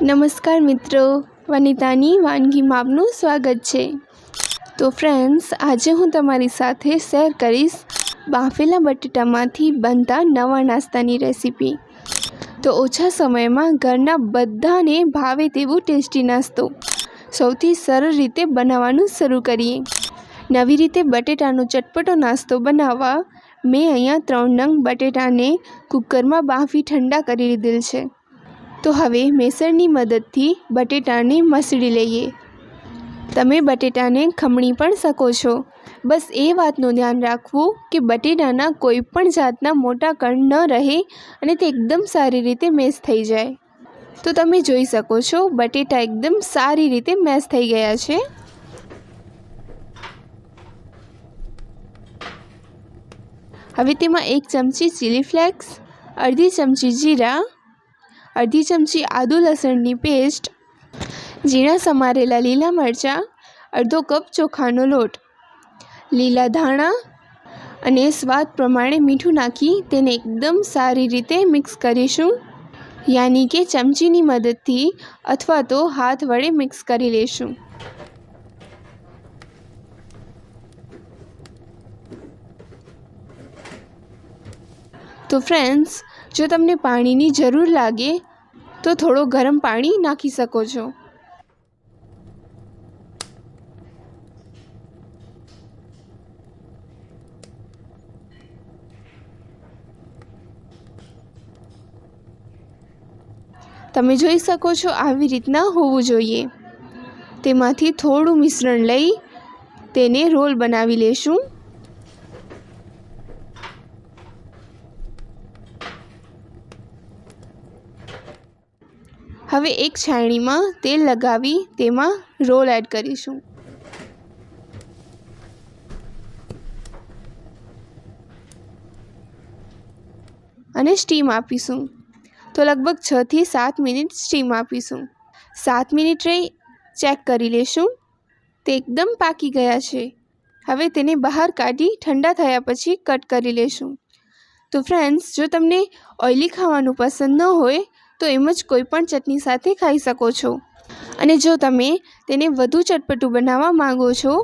નમસ્કાર મિત્રો, વનિતાની વાનગીમાં આપનું સ્વાગત છે. તો ફ્રેન્ડ્સ આજે હું તમારી સાથે શેર કરીશ બાફેલા બટેટામાંથી બનતા નવા નાસ્તાની રેસીપી તો ઓછા સમયમાં ઘરના બધાને ભાવે તેવું ટેસ્ટી નાસ્તો. સૌથી સરળ રીતે બનાવવાનું શરૂ કરીએ. નવી રીતે બટેટાનો ચટપટો નાસ્તો બનાવવા મેં અહીંયા ત્રણ નંગ બટેટાને કુકરમાં બાફી ઠંડા કરી લીધેલ છે. તો હવે મેસરની મદદથી બટેટાને મસળી લઈએ. તમે બટેટાને ખમણી પણ શકો છો. બસ એ વાતનું ધ્યાન રાખવું કે બટેટાના કોઈ પણ જાતના મોટા કણ ન રહે અને તે એકદમ સારી રીતે મેસ થઈ જાય. તો તમે જોઈ શકો છો, બટેટા એકદમ સારી રીતે મેસ થઈ ગયા છે. હવે તેમાં એક ચમચી ચીલી ફ્લેક્સ, અડધી ચમચી જીરા અડધી ચમચી આદુ લસણની પેસ્ટ ઝીણા સમારેલા લીલા મરચાં, અડધો કપ ચોખાનો લોટ, લીલા ધાણા અને સ્વાદ પ્રમાણે મીઠું નાખી તેને એકદમ સારી રીતે મિક્સ કરીશું. યાની કે ચમચીની મદદથી અથવા તો હાથ વડે મિક્સ કરી લેશું. તો ફ્રેન્ડ્સ જો તમને પાણીની જરૂર લાગે, તો થોડો ગરમ પાણી નાખી શકો છો. તમે જોઈ શકો છો આવી રીતના હોવું જોઈએ. તેમાંથી થોડું મિશ્રણ લઈ તેને રોલ બનાવી લેશું. હવે એક છાણીમાં તેલ લગાવી તેમાં રોલ એડ કરીશું. અને સ્ટીમ આપીશું. તો લગભગ છથી સાત મિનિટ સ્ટીમ આપીશું. સાત મિનિટ રહી, ચેક કરી લેશું. તે એકદમ પાકી ગયા છે. હવે તેને બહાર કાઢી ઠંડા થયા પછી કટ કરી લેશું. તો ફ્રેન્ડ્સ, જો તમને ઓઇલી ખાવાનું પસંદ ન હોય તો એમ જ કોઈ પણ ચટણી સાથે ખાઈ શકો છો. અને જો તમે તેને વધુ ચટપટું બનાવવા માંગો છો,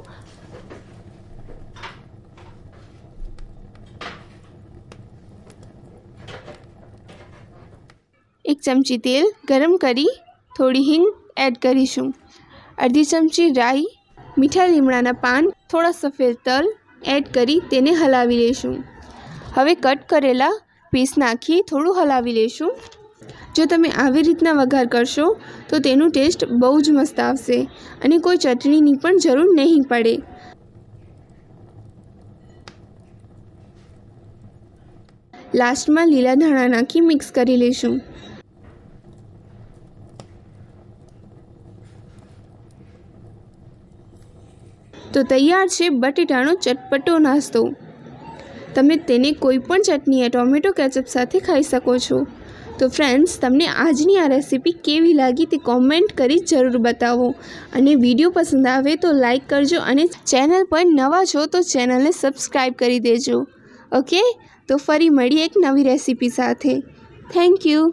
એક ચમચી તેલ ગરમ કરી થોડી હિંગ એડ કરીશું. અડધી ચમચી રાઈ, મીઠા લીમડાના પાન, થોડા સફેદ તલ એડ કરી તેને હલાવી લઈશું. હવે કટ કરેલા પીસ નાખી થોડું હલાવી લઈશું. જો તમે આવી રીતના વઘાર કરશો, તો તેનું ટેસ્ટ બહુ જ મસ્ત આવશે અને કોઈ ચટણીની પણ જરૂર નહીં પડે. લાસ્ટમાં લીલા ધાણા નાખી મિક્સ કરી લઈશું. તો તૈયાર છે બટેટાનો ચટપટો નાસ્તો. તમે તેને કોઈ પણ ચટણી ટોમેટો કેચઅપ સાથે ખાઈ શકો છો. તો ફ્રેન્ડ્સ તમને આજની આ રેસીપી કેવી લાગી તે કોમેન્ટ કરી જરૂર બતાવો. અને વીડિયો પસંદ આવે તો લાઇક કરજો અને ચેનલ પર નવા છો તો ચેનલને સબસ્ક્રાઈબ કરી દેજો. ઓકે તો ફરી મળીએ એક નવી રેસીપી સાથે. Thank you